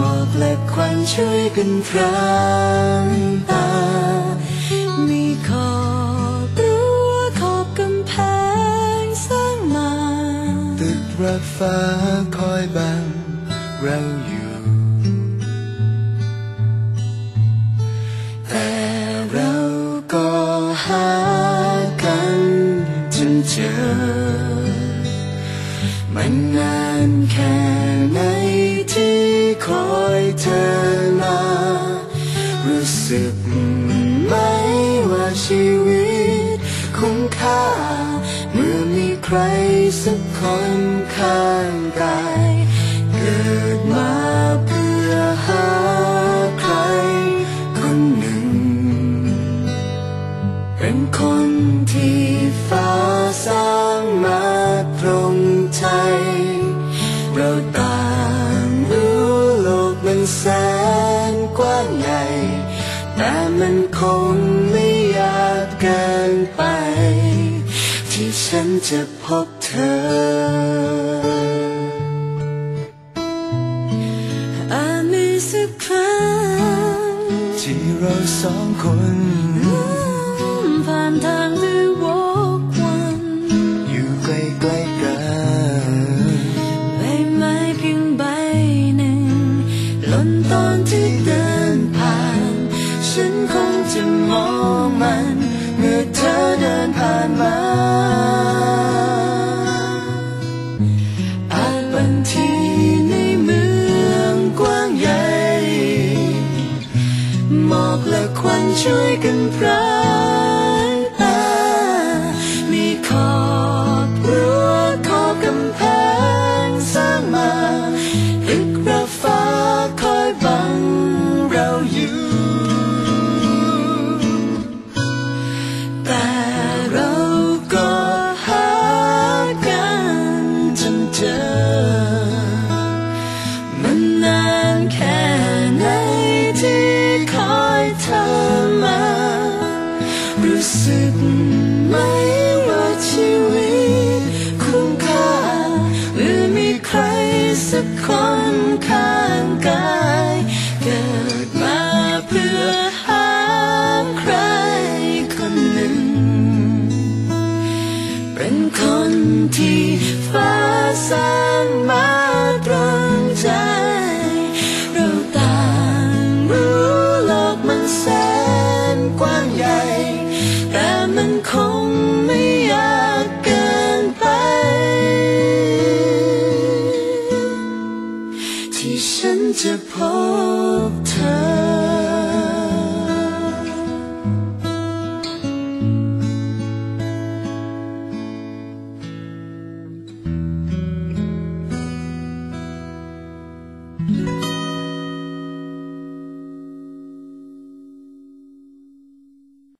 หมอกและควันช่วยกันพรางตา มีขอบรั้วขอบกำแพงสร้างมา ตึกระฟ้าคอยบังเราอยู่ แต่เราก็หากันจนเจอ มันนานแค่ สึกไหมว่าชีวิตคุ้มค่า เมื่อมีใครสักคนข้างกายเกิดมา แต่มันคงไม่ยากเกินไป ที่ฉันจะพบเธออาจมีสักครั้งที่เราสองคน ช่วยกัน To Chipotle.